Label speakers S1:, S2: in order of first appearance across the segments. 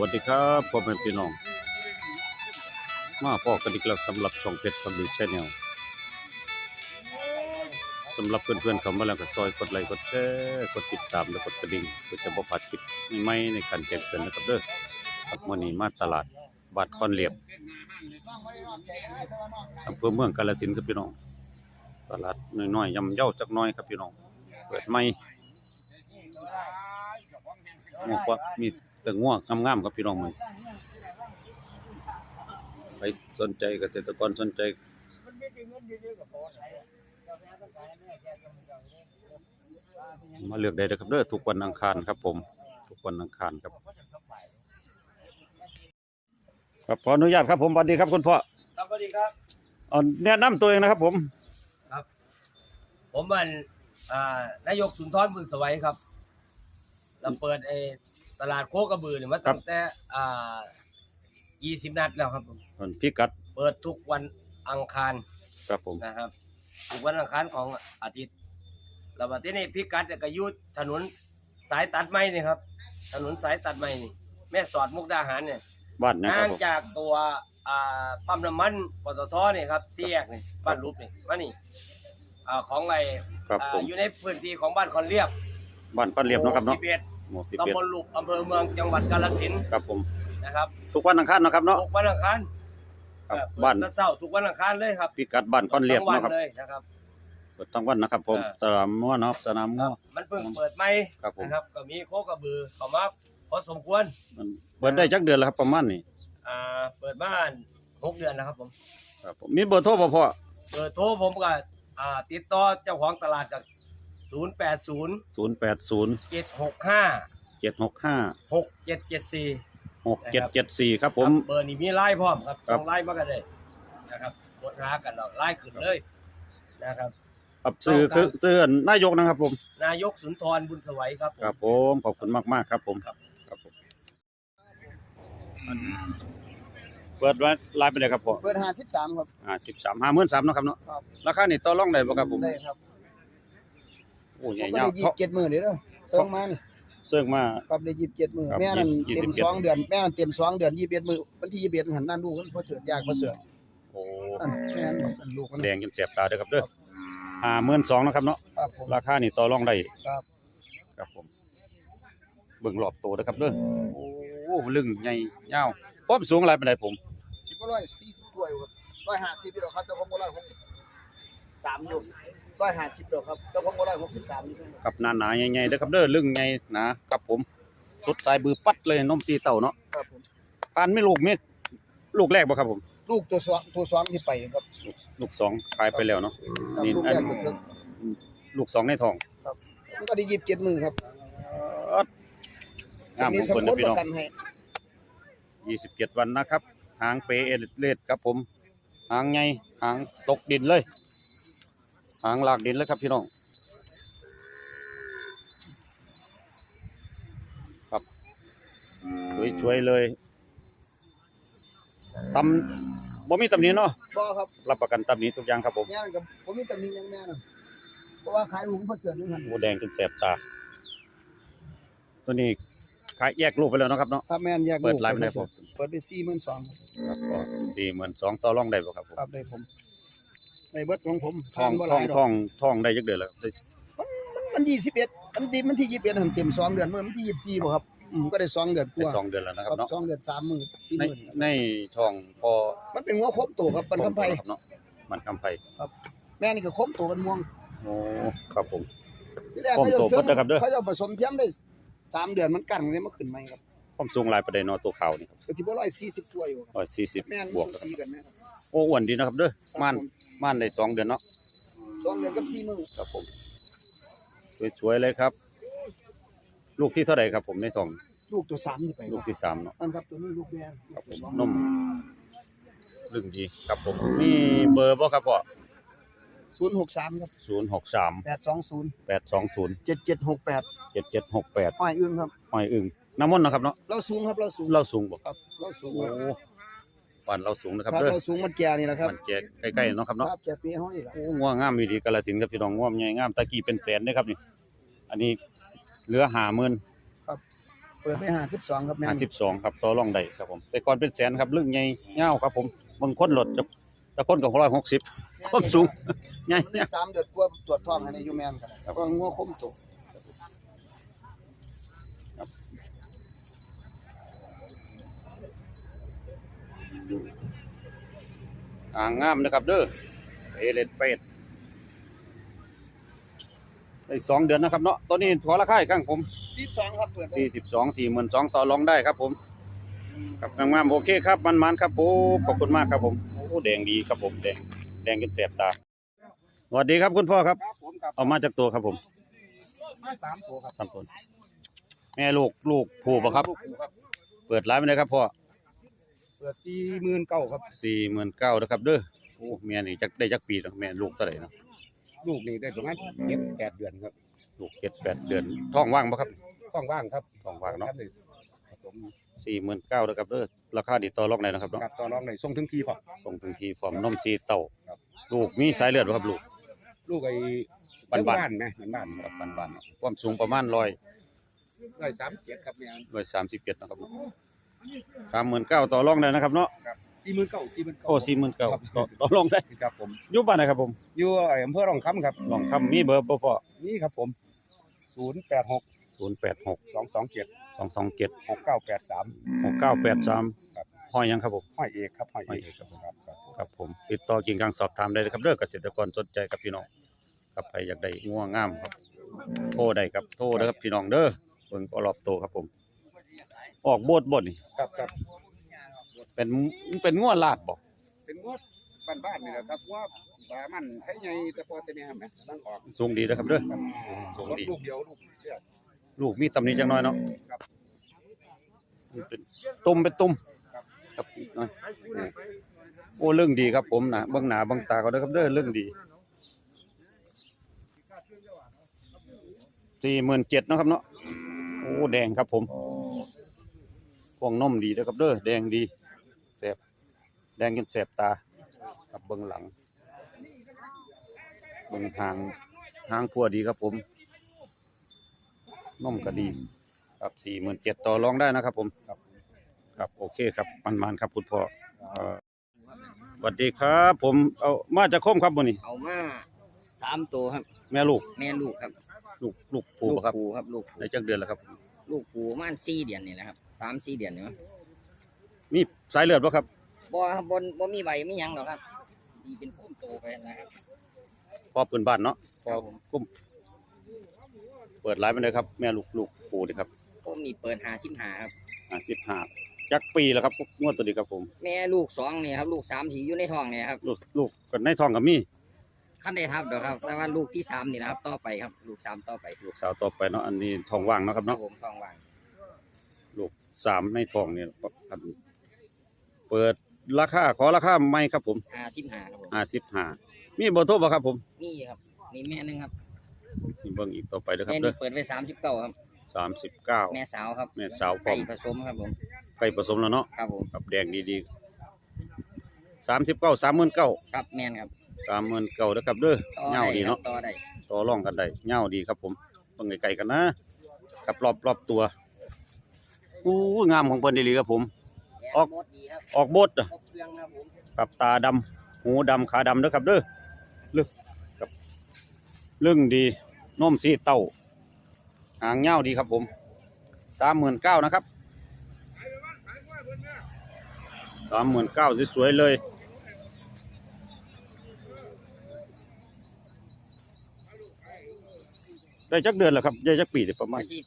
S1: วัสดีครับพ่อแม่พี่น้อง มาพ่อกันอีกแล้วสำหรับช่องเพชรฟังดีชแนลสำหรับเพื่อนๆเขามาแล้วก็ซอยกดไลค์กดแชร์กดติดตามและกดกระดิ่งเพื่อจะบ่พลาดคลิปใหม่ๆในการแจ้งเตือนนะครับเด้อครับมื้อนี้มาตลาดบาดคอนเหลียบอำเภอเมืองกาฬสินธุ์ครับพี่น้อง ตลาดน้อยๆยำเย้าจักน้อยครับพี่น้อง เปิดใหม่งวกว่ามี แต่ง่วงงามๆครับพี่น้องมื้อไปสนใจเกษตรกรสนใจมาเลือกได้เลยครับเด้อทุกวันอังคารครับผม ทุกวันอังคารครับ ครับขออนุญาตครับผมสวัสดีครับคุณพ่อ
S2: ครับสวัสดีครับ
S1: เอาแนะนำตัวเองนะครับผม
S2: ผมมันอ่านายกสุนทรบุญสวัยครับเราเปิดไอ้ ตลาดโคกระบือเนี่ยมาตั้งแต่อ่า20นัดแล้วครับผม
S1: คนพิกัด
S2: เปิดทุกวันอังคาร
S1: ครับผม
S2: นะครับ ทุกวันอังคารของอาทิตย์แล้วบัดที่นี่พิกัดเนี่ยก็อยุถนนสายตัดไม้นี่ครับ ถนนสายตัดไม้นี่ แม่สอดมุกดาหารเนี่ย
S1: บ้านนะค
S2: ห่า
S1: รับ
S2: ง
S1: ผม
S2: จากตัวอ่าปั๊มน้ำมันปตทเนี่ยครับสี่แยกนี่บ้านรูปนี่มานี่อ่าของไอ้
S1: ครับ
S2: อ่า
S1: ผม
S2: อยู่ในพื้นที่ของบ้านคอนเรียบ
S1: บ้านป้านเรียบเนาะครับเนาะ
S2: สิบเอ็ด
S1: หมู่สิบ
S2: ตำ
S1: เอ็ด
S2: บลลูกอำเภอเมืองจังหวัดกาฬสินธุ์
S1: ครับผม
S2: นะครับ
S1: ทุกวันอังคารเนาะครับเนาะ
S2: ทุกวันอังคาร
S1: ครับ
S2: เอ่อ
S1: บ้าน
S2: เปิดแต่เช้าทุกวันอังคารเลยครับ
S1: พิกัดบ้านก้อนเรียบ
S2: ทั้งวัน
S1: เนาะครับ
S2: เลยนะครับ
S1: เปิดทั้งวันนะครับ ผม
S2: อ่า
S1: สนามม้วนเนาะสนามม้ว
S2: มันเพิ่งเปิดใหม่
S1: ครับผม
S2: นะครับ ก็มีโคกระบือเข้ามาพอสมควร
S1: มันเปิดได้จักเดือนแล้วครับประมาณนี้
S2: อ่าเปิดบ้านหกเดือนแล้วครับผม
S1: ครับผมมีเบอร์โทรบ่พ่อ
S2: เบอร์โทรผมก็อ่าติดต่อเจ้าของตลาด จาก080
S1: ศูนย์แปดศูนย์
S2: 765
S1: เจ็ดหกห้า
S2: 6774
S1: หกเจ็ดเจ็ดสี่ครับผม
S2: เบอร์นี้มีไล่พร้อมครับ
S1: ครับ
S2: ต้องไล่มากันเลยนะครับกดหากันเราไล่ขึ้นเลยนะครับ
S1: ครับซื้อคือซื้อนายกนะครับผม
S2: นายกสุนทรบุญสวัยครับผม
S1: ครับผมขอบคุณมากมากๆครับผม
S2: ครับ
S1: ครับผมเปิดไว้ไลน์ไปเลยครับพ่อ
S3: เปิดห้าสิบสามครับ
S1: อ่าสิบสามห้าหมื่นสามเนาะครับเนาะ
S3: ครับ
S1: ราคานี่ต่อรองได้บ่ครับผม
S3: ได้ครับ
S1: โอ้ให
S3: ผ
S1: ญ่
S3: มก็
S1: ยาว
S3: ได้ยี่
S1: เขา
S3: สิบเจ็ดหมื่นเด้อเซิงมานี่
S1: เสื่องมา
S3: ครับได้ยี่สิบเจ็ดหมื่น
S1: ครับ
S3: แม่นั่น
S1: ยี่
S3: เต็
S1: สิ
S3: ม
S1: บเจ็ด
S3: สองเดือนแม่นั่นเต็มสองเดือนยี่สิบเอ็ดมือวันที่ยี่สิบเอ็ดหันนั่นดูกันเพราะเสือยากเพราะเสือ
S1: โอ้
S3: นั่นแม่นั่นนั่นลูกมัน
S1: แดงจนแสบตาเด้อครับเด้อห้าหมื่นสองนะครับเนาะ
S3: ครับผม
S1: ราคานี่ต่อรองได้
S3: ครับ
S1: ครับผมเบิ่งรอบโตเด้อครับเด้อโอ้ลึงใหญ่ยาวความสูงอะไรปานใดผม
S3: สิบก็ร้อยสี่สิบกว่าอยู่ครับร้อยห้าสิบเดียวครับแต่ผมก็ร้อยหกสิบสามอยู่ ร้อยห้าสิบเดียวครับแต่ผมก็ร้อยหกสิบสามอยู่ครับ
S1: กับหนาหนาๆใหญ่ๆเด้อครับเด้อลึงใหญ่หนาครับผมสุดสายบือปัดเลยนมสีเต่าเนาะ
S3: ครับผม
S1: ปานไม่ลูกมีลูกแรกบ่ครับผม
S3: ลูกตัวสองตัวสองที่ไปครับ
S1: ลูกลูกสองขายไปแล้วเนาะ
S3: ครับ
S1: นี่
S3: ลูก
S1: อั
S3: แร
S1: น
S3: กตัวเทิง
S1: ลูกสองในท้อง
S3: มันก็ได้ยี่สิบเจ็ดหมื่นครับ
S1: งาม
S3: มี
S1: ของ
S3: สม
S1: เพิ่น
S3: ร
S1: นะ
S3: ส
S1: พี่
S3: ป
S1: น้อง
S3: ระกันให้
S1: ยี่สิบเจ็ดวันนะครับ หางเปเอเลดครับผม หางไงหางตกดินเลย หางลากดินเลยครับพี่น้องครับช่วยๆเลยตำบ่มีตำหนี้เนาะ
S3: บ่ครับ
S1: รับประกันตำหนี้ทุกอย่างครับผม
S3: แม่นั่นกับผมมีตำหนิอยังแม่นั่นเพราะว่าขายลูกเพราะเสือนี่หัน
S1: หมูแดงจนแสบตา ตัวนี้ขายแยกลูกไปแล้วเนาะครับเนาะ
S3: ครับแม่นแยก
S1: เปิด
S3: ลูก
S1: ไลฟ์ไปได้
S3: เสื
S1: บ่
S3: อเปิดไปสี่หมื่นสอง
S1: สี่หมื่นสองต่อรองได้บ่ครับผม
S3: ครับได้ผม ในเบิดของผม
S1: ทอง
S3: บ่ห
S1: ทอ
S3: ลางยดก
S1: ทองทองได้จักเดือนแล้ว
S3: มันยี่สิบเอ็ดมันดีมันที่ยี่สิบเอ็ดหันเต็มสองเดือนเมื่อมันที่ยี่สิบสี่บ่ครับอืมก็ได้สองเดือนก
S1: ได้
S3: ว่า
S1: สองเดือนแล้วนะค
S3: ค
S1: รั
S3: รั
S1: บบเนาะ
S3: สองเดือนสามหมื่นสี่ห
S1: ใน
S3: มื่น
S1: ในทองพอ
S3: มันเป็นหัวครบตัวครับปันคำไพ
S1: ครับเนาะมันคำไพ
S3: แม่นี่ก็ครบตัวกันม่วง
S1: โอ้ครับผม
S3: ที่แรก
S1: ครบ
S3: เขาจะ
S1: ตัว
S3: เสริม
S1: เบิดนะครับเด้อ
S3: เขาจะผสมเทียมได้สามเดือนมันกันเลยมาขึ้นใหม่ครับ
S1: ความสูงหลายประเด็นเนาะตัวขาวนี่ครับ
S3: ก็สิบ่ร้อยสี่สิบตัวอยู่ครับ
S1: ร้อยสี่สิบ
S3: แม่น
S1: บวก
S3: สูสีกันนะครับ
S1: โอ้อ้วนดีนะครับเด้อ
S3: ครับ
S1: ม่าน
S3: ผ
S1: ม่านได้สองเดือนเนาะ
S3: สองเดือนกับสี่หมื่น
S1: ครับผมสวยๆเลยครับ ลูกที่เท่าไหร่ครับผมในทอง
S3: ลูกตัวสามที่ไป
S1: ลูกที่สามเนาะ
S3: นั่นครับตัวนี้ลูกแม่
S1: ครับผมนมลึงดีครับผมมีเบอร์บ่ครับพ่อ
S3: ศูนย์หกสามครับ
S1: ศูนย์หกสาม
S3: แปดสองศูนย์
S1: แปดสองศูนย์
S3: เจ็ดเจ็ดหกแปด
S1: เจ็ดเจ็ดหกแปด
S3: ห้อยอึ้งครับ
S1: หอยอึ่งน้ำมนต์เนาะครับเนาะ
S3: เราสูงครับเราสูง
S1: เราสูงบ่
S3: ครับเราสูง
S1: โอ้ บ้านเราสูงนะครับ
S3: ครับ
S1: เด้อ
S3: เราสูงมันแก่นี่แหละครับ
S1: มันแก่ใกล้ๆเนาะครับเนาะ
S3: ครับแก่ปีห้อยละ
S1: โอ้งัวงามมีดีกาลสินธุ์ครับพี่น้องงัวใหญ่งามตะกี้เป็นแสนเด้อครับนี่อันนี้เหลือ50,000
S3: ตัวปิดไปห้าสิบสองครับแม่
S1: ห้านสิบสองครับต่อรองได้ครับผมแต่ก่อนเป็นแสนครับลึกใหญ่เงาวครับผมบางคนหลดจะแต่คนก็ร้อยหกสิบความสูงใหญ่
S3: มันได้สามเดือนกว่าตรวจท้องให้ในยูแมนกันแล้วก็งัวคมตก
S1: อ่างงามนะครับเด้อเอเลนเป็ดได้สองเดือนนะครับเนาะตัวนี้ขอราคาอีกครั้งผม
S3: สิบสองครับเปิดไป
S1: สี่สิบสองสี่หมื่นสองต่อรองได้ครับผมครับงามๆโอเคครับมันๆครับผมขอบคุณมากครับผมโอ้แดงดีครับผมแดงแดงจนแสบตาสวัสดีครับคุณพ่อครับ
S3: ครับผมครับ
S1: เอามาจากตัวครับผม
S3: มาสามตัวครับ
S1: สามตัวแม่ลูกลูกผูกปะครับ
S3: ลูกหมูครับ
S1: เปิดร้านไปเลยครับพ่อ
S3: เปิดสี่หมื่นเก้าครับ
S1: สี่หมื่นเก้านะครับเด้อโอ้แม่นี่จักได้จักปีแล้วแม่ลูกเท่าไหร่นะ
S3: ลูกนี่ได้ประมาณเจ็ดแปดเดือนครับ
S1: ลูกเจ็ดแปดเดือนท้องว่างปะครับ
S3: ต้องว่างครับ
S1: ท้องว่างเนาะ
S3: ผสม
S1: สี่หมื่นเก้านะครับเด้อราคาดีต่อรองได้นะครับเนาะ
S3: กับต่อรองในส่งถึงทีพอ
S1: ส่งถึงทีพร้อมนมซีเต้า
S3: ครับ
S1: ลูกมีสายเลือดปะครับลูก
S3: ลูกไอ้
S1: บ้านๆ
S3: บ้านๆนะบ้าน
S1: ครับบ้านๆความสูงประมาณร้อย
S3: ๆร้อยสามเจ็ดครับเนี่ย
S1: ร้อยสามสิบเจ็ดนะครับ สามหมื่นเก้าต่อรองได้นะครับเนาะ
S3: สี่หมื่นเก้าสี่หมื่นเก้า
S1: โอ้สี่หมื่นเก้าต่อต่อรองได้
S3: ครับผม
S1: อยู่บ้านไหนครับผม
S3: อยู่ไอ้อำเภอรองคำครับ
S1: ลองคำมีเบอร์บ่พอ
S3: นี่ครับผมศูนย์แปดหก
S1: ศูนย์แปดหก
S3: สองสองเจ็ด
S1: สองสองเจ็ด
S3: หกเก้าแปดสาม
S1: หกเก้าแปดสาม
S3: ครับ
S1: ห้อยยังครับผม
S3: ห้อยเอกครับห้อย
S1: ห้อย
S3: เอ
S1: เอกกครับผม
S3: ครับครับ
S1: ครับผม ติดต่อกิ่งกลางสอบถามได้เลยครับเด้อเกษตรกรสนใจกับพี่น้องครับใครอยากได้งัวงามครับโทรได้ครับโทรเด้อครับพี่น้องเด้อเบิ่งก็รอบโตครับผม ออกโบดบดนี่
S3: ครับครับ
S1: เป็นเป็นงัวลาดบ่
S3: เป็นงวดบ้านๆนี่แหละครับว่าบามันให้ใหญ่แต่พอแต่เนี่ยแหมตั้งออก
S1: สูงดีนะครับเด้อสูงดี
S3: ลูกเดียวลูกเดียว
S1: ลูกมีตำหนิจังน้อยเนาะ
S3: ครับ
S1: เป็นตุ่มเป็นตุ่มครับอีกหน่อยนี่โอ้เรื่องดีครับผมนะเบิ่งหน้าเบิ่งตาเขาเด้อครับเด้อเรื่องดีสี่หมื่นเจ็ดนาะครับเนาะโอ้แดงครับผม พวงนมดีเด้อครับเด้อแดงดีแสบแดงจนแสบตาครับเบิ่งหลังเบิ่งทางทางพัวดีครับผมนมก็ดีครับสี่หมื่นเจ็ดต่อรองได้นะครับผมครับครับโอเคครับมันมันๆครับคุณพ่อเอ่อสวัสดีครับ ผมเอามาจากคมครับบนนี้
S4: เอามาสามตัวครับ
S1: แม่ลูก
S4: แม่ลูกครับ
S1: ลูกลูกผู
S4: ลูก
S1: ครับ
S4: ปูครับ ลูก
S1: ในจักเดือนแล้วครับ
S4: ลูกปูประมันสี่เดือนนี่แหละครับ สามสี่เดือนนี่มั้ง
S1: มีสายเลือดบ่ครับ
S4: บ่ครับบนบ่มีใบไม่ยังหรอกครับดีเป็นพุ่มโตไปนะครับ
S1: พอปืนบ้านเนาะพอ
S4: ครับผม
S1: กุ้มเปิดไลฟ์ไปเลยครับ แม่ลูกลูกผูนี่ครับ
S4: ผมนี่เปิดหาสิบหาครับ
S1: อ่าสิบห้าจักปีแล้วครับงวดตัวนี้ครับผม
S4: แม่ลูกสองนี่ครับลูกสามสีอยู่ในท้องเนี่ยครับ
S1: ลูกลูกกันในท้องกับมี
S4: ขั้นได้ทับเดี๋ยวครับแต่ว่าลูกที่สามนี่นะครับ ต่อไปครับ ลูกสามต่อไป
S1: ลูกสาวต่อไปเนาะอันนี้ท้องว่างเนาะครับ
S4: ครับ
S1: เนาะ
S4: ผมท้องว่าง
S1: ลูก สามในท้องเนี่ยครับเปิดราคาขอราคาไม่ครับผม
S4: หาสิบหาครับผม
S1: ห้าสิบห้ามีเบอร์โทรบ่ครับผม
S4: นี่ครับนี่แม่หนึงครับ
S1: นี่เบิ่งอีกต่อไปเด้อครั
S4: แม่
S1: บเด้
S4: นี่
S1: อ
S4: เปิดไว้สามสิบเก้าครับ
S1: สามสิบเก้า
S4: แม่สาวครับ
S1: แม่สาวพร้อ
S4: ไก่
S1: ม
S4: ผสมครับผม
S1: ไก่ผสมแล้วเนาะ
S4: ครับผม
S1: กับแดงดีๆสามสิบเก้าสามหมื่นเก้า
S4: ครับแม่นครับ
S1: สามหมื่นเก้าเด้อครับเด้อ
S4: ต่อ
S1: เงา
S4: ได้
S1: ดี
S4: ครั
S1: เนาะ
S4: บต่อได้
S1: ต่อรองกันได้เงาดีครับผมต้องไกลๆกันนะกับรอบรอบตัว อู้งามของเพิ่นดีๆครับผม ออก
S4: แม่นหมดดีครับ
S1: ออกบด
S4: ครบเครื่องครับผม
S1: กับตาดำหูดำขาดำเด้อครับเด้อเลึกกับเรื่องดีนมสีเต้าหางเงาดีครับผมสามหมื่นเก้านะครับสามหมื่นเก้าสวยๆเลยได้จักเดือนแล้วครับได้จักปีเดี๋ยวประมาณ
S4: ก็สิ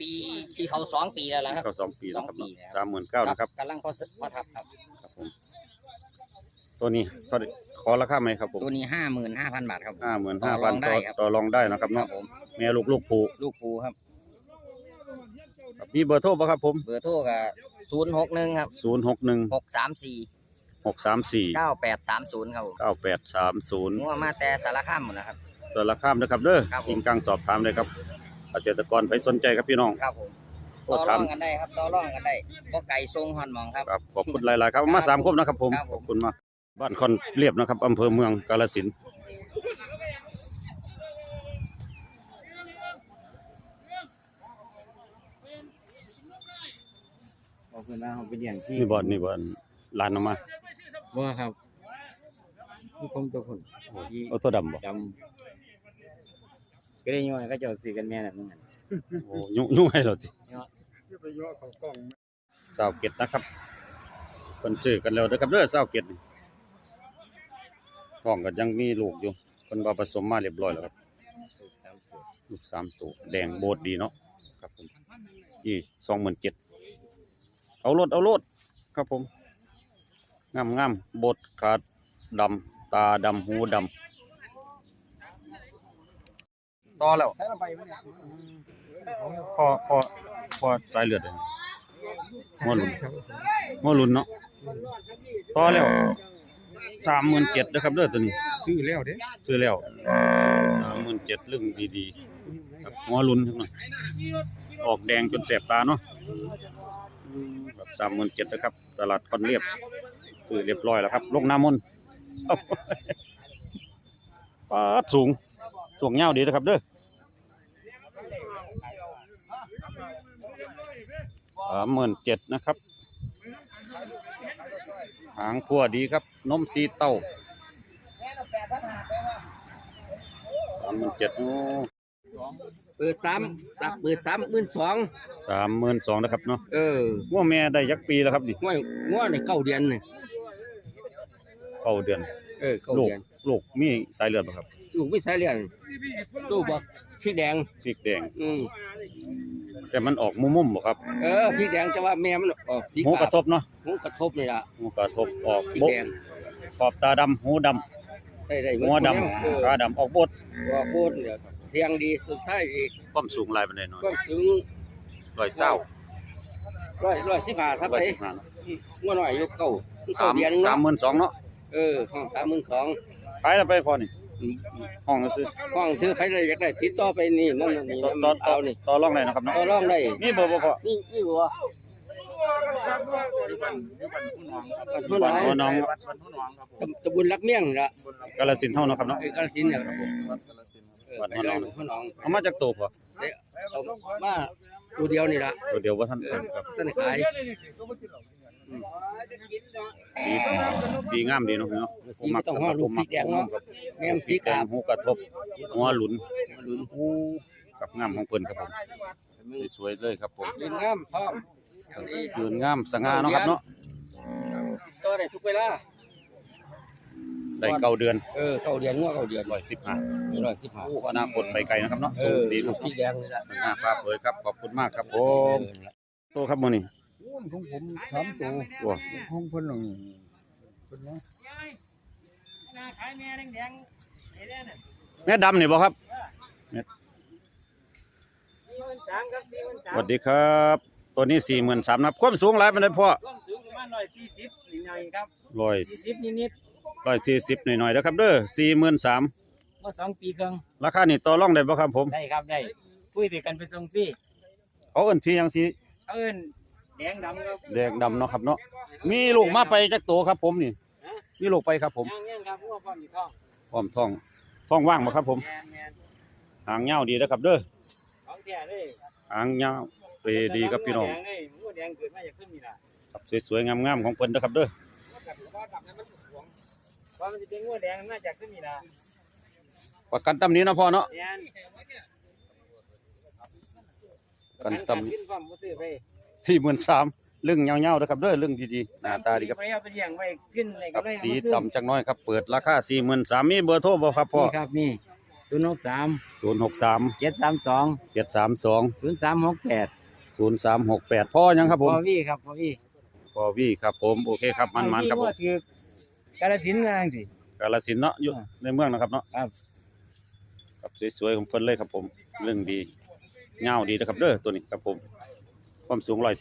S4: ปีที่เขาสองปีแล้วล่ะครับ
S1: ก็สองปีแล้วครับ
S4: สองปีแล้ว
S1: สามหมื่นเก้านะครับ
S4: กำลังพอสพอทับครับ
S1: ครับผมตัวนี้เท่าไหร่ขอราคาไหมครับผม
S4: ตัวนี้ห้าหมื่นห้าพันบาทครับ
S1: ห้าหมื่น
S4: ต่
S1: ห้า
S4: อร
S1: พั
S4: อนงได้
S1: ต่อ
S4: ครับ
S1: ต่อรองได้นะครับ
S4: ครั
S1: เนาะ
S4: บผม
S1: แม่ลูกลูกผู
S4: ลูกปูครับ
S1: ครับมีเบอร์โทรป่ะครับผม
S4: เบอร์โทรกับศูนย์หกหนึ่งครับ
S1: ศูนย์หกหนึ่ง
S4: หกสามสี่
S1: หกสามสี่
S4: เก้าแปดสามศูนย์ครับผม
S1: เก้าแปดสามศูนย์
S4: งัวมาแต่สารคามหมดนะครับ
S1: ตัวละข้ามนะครับเด้อ
S4: ครับผม
S1: กิงกังสอบถามเลยครับ เกษตรกรไปสนใจครับพี่น้อง
S4: ครับผม
S1: โอ้
S4: ต่อร
S1: ถา
S4: อ
S1: ม
S4: งกันได้ครับต่อรองกันได้ก็ไก่ทรงฮอนหมองครับ
S1: ครับขอบคุณหลายๆครับมาสามครบนะครับผม
S4: ครับผม
S1: ขอบคุณมากบ้านคอนเรียบนะครับอำเภอเมืองกาฬสินธุ์
S5: พิ่นว่าเขาไปเลี้ยงที่
S1: นี่บ่นี่บ่ลานออกมา
S5: บ่ครับนี่ผมตัวคนที่
S1: เอาตัวดำบ่
S5: ดำ ก็ได้ย่อยก็เจ้าซื้อกันแม่น่ะมึง
S1: โอ้ยุ่งยุ่งให้เราติ
S5: เนาะ
S1: สาวเก็ดนะครับเพิ่นซื้อกันแล้วเด้อครับเด้อสาวเก็ดนี่ท้องก็ยังมีลูกอยู่เพิ่นว่าผสมมาเรียบร้อยแล้วครับ ลูกสามตัวแดงโบดดีเนาะครับผมยี่สองหมื่นเจ็ดเอารถเอารถครับผมงามงามโบดขาดดำตาดำหูดำ ต่อแล้ว
S6: ใช้ลงไปมั้ยเนี่ย
S1: พอพอพอสายเลือดเลยงอหลุนงอหลุนเนาะต่อแล้วสามหมื่นเจ็ดนะครับเด้อตัวนี้
S6: ซื้อแล้วเด้
S1: ซื้อแล้วสามหมื่นเจ็ดเรื่องดีๆครับงอหลุนจังหน่อยออกแดงจนแสบตาเนาะแบบสามหมื่นเจ็ดนะครับ ตลาดคอนเรียบซื้อเรียบร้อยแล้วครับลงน้ำมนต์ปาดสูงสูงเงาวดีนะครับเด้อ สามหมื่นเจ็ดนะครับ หางพัวดีครับ นมสีเต้าสามหมื่นเจ็ดโอ้
S7: เปิดสามเปิดสามหมื่นสอง
S1: สามหมื่นสองนะครับเนาะ
S7: เออ
S1: ว่าแม่ได้ยักปีแล้วครับนี่
S7: ง่วยง่วในเก้าเดือนนี่
S1: เก้าเดือน
S7: เออเก้า
S1: ลูก
S7: เดือน
S1: ลูกมีสายเลือดบ่ครับ
S7: ลูกไม่ใช่เรียนลูกบอกพริกแดง
S1: พริกแดง
S7: อืม
S1: แต่มันออกมุมๆบ่ครับ
S7: เออพริกแดงแต่ว่าแม่มันออกสี
S1: หูกระ
S7: ขาว
S1: ทบเนาะ
S7: หูกระทบนี่ล่ะ
S1: หูกระทบออก
S7: พริก
S1: โบะ
S7: แดง
S1: ขอบตาดำหูด
S7: ใช่ได้ำเด
S1: หัวด
S7: เออำ
S1: ตาดำออกบด
S7: ออกโบนเดี๋ยวเสียงดีสุดท้ายดี
S1: ความสูงหลายปานใดเนาะ
S7: ก็สูง
S1: ร้อยเศร้า
S7: ร้อยร้อยสิบห้าสัก
S1: ร้
S7: ไป
S1: อยสิบห้าเนาะ
S7: ง่วหน่อยยกเก้า
S1: สา
S7: เก้ามเดือน
S1: สาม
S7: เนาะ
S1: หมื่นสองเนาะ
S7: เออห้องสามหมื่นสอง
S1: ขายแล้วไปพอนี่ ห้องก็ซื้อ
S7: ห้องซื้อใครเลยอยากได้ติดต่อไปนี่นั่นนี่
S1: ต่อ
S7: นั่น
S1: ต่อต่อ
S7: เอานี่
S1: ต่อรองได้นะครับเนาะ
S7: ต่อรองได้
S1: นี่เบอร์บ่พอ
S7: นี่นี่บัวบ้านผู้น้อง
S1: บ้านน้อง
S7: ตำบลรักเมี่ยงนี่ละ
S1: กาฬสินธุ์เฮาเนาะครับเนาะ
S7: เอกาฬสินธุ์เนี่ยครับผมเออ
S1: บ้าน
S7: ไป
S1: ผู้น้อง
S7: ผู้น้อง
S1: เอามาจากตัวพอ
S7: เอามาตัวเดียวนี่ละ
S1: ตัวเดียวว่าท่านครับ
S7: ท่านขาย
S1: สีสีงามดีเนาะเนาะ
S7: สีไม่ต้องห่อลูกพริกแดงเนาะแม่มสีกาบ
S1: หูกระทบหัวหลุนหลุนหูกับงามของเพิ่นครับผมสวยๆเลยครับผม
S7: ดินงามพร้อม
S1: ยืนงามสง่าเนาะครับเนาะ
S7: ต่อได้ทุกเวลา
S1: ได้เก้าเดือน
S7: เออเก้าเดือนงัวเก้าเดือน
S1: ร้อยสิบห้า
S7: ร้อยสิบห้า
S1: โอ้อนาคตไปไกลนะครับเนาะ
S7: เอ
S1: สูง
S7: อ
S1: ดี
S7: ลู
S1: ลู
S7: ก
S1: ก
S7: พริกแดงนี่ละ
S1: สง่าภาพเลยครับ ขอบคุณมากครับผม โตครับมื้อ นี้
S6: ของผมสามตัว
S1: ตัว
S6: ของเพิ่นหนึ่งเพิ่นนะ
S1: แม่ดำนี่บ่ครับสวัสดีครับ ตัวนี้สี่หมื่นสามนับความสูงหลายปานใดพ่อ
S5: ความสูงประมาณ140นิดหน่อยครับ
S1: ร้อย
S5: 40นิด
S1: ร้อยสี่สิบหน่อยๆนะครับเด้อสี่หมื่นสาม
S5: ๆมาสองปีครึ่ง
S1: ราคานี่ต่อรองได้บ่ครับผม
S5: ได้ครับได้คุยถือกันไปส่งฟรี
S1: เขาเอิ้นสีหยังสี
S5: เอาเอิ้น แดงดำครับ
S1: แดงดำเนาะครับเนาะมีลูกมาไปจักโตครับ ผมนี่มีลูกไปครับผม
S5: ย่างย่างครับหัวพร้อมอยู่ท้อง
S1: พร้อมท้องท้องว่างบ่ครับ ผม
S5: แมนแมน
S1: หางยาวดีนะครับ เด้อ
S5: ของแท้เลย
S1: หางยาวเปรดีครับพี่น้อง
S5: แดงเลยหัวแดงเกิดมาจากซุ่มนี่ล่ะ
S1: ครับสวยๆงามๆของเพิ่นนะครับเด้อ
S5: ว่าดำนั้นมันหวงว่ามันจะเป็นหัวแดงมาจากซุ่มนี่ล่ะ
S1: ประกันตำนี้นะพ่อเนาะ
S5: แมน
S1: ประกันตำนี้
S5: ขึ้นความบ่ซื้อไป
S1: สี่หมื่นสามเรื่องยาวๆนะครับเด้อเรื่องดีๆหน้าตาดีครับ
S5: ไปเอาไปเลี้ยงไว้ขึ้นใน
S1: กับ
S5: กำไร
S1: สีดำจักหน้อยครับ เปิดราคาสี่หมื่นสามมีเบอร์โทรบ่ครับพ่อ
S5: นี่ครับนี่ศูนย์หกสาม
S1: ศูนย์หกสาม
S5: เจ็ดสามสอง
S1: เจ็ดสามสอง
S5: ศูนย์สามหกแปด
S1: ศูนย์สามหกแปดพ่อยังครับ
S5: พ
S1: ผม
S5: อวี่ครับพอวี่
S1: พ่อวี่ครับผมโอเคครับมันๆครับผม
S5: ถือกาลสินธุ์มาจังสิ
S1: กาลสินธุ์เนาะอยู่
S5: อ่า
S1: ในเมืองนะครับเนาะ
S5: ครับ
S1: ครับสวยๆของเพิ่นเลยครับผม เรื่องดีเงาวดีนะครับเด้อตัวนี้ครับผม ความสูงร้อย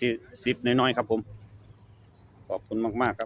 S1: สิบน้อยๆครับผม ขอบคุณมาก ๆ ครับ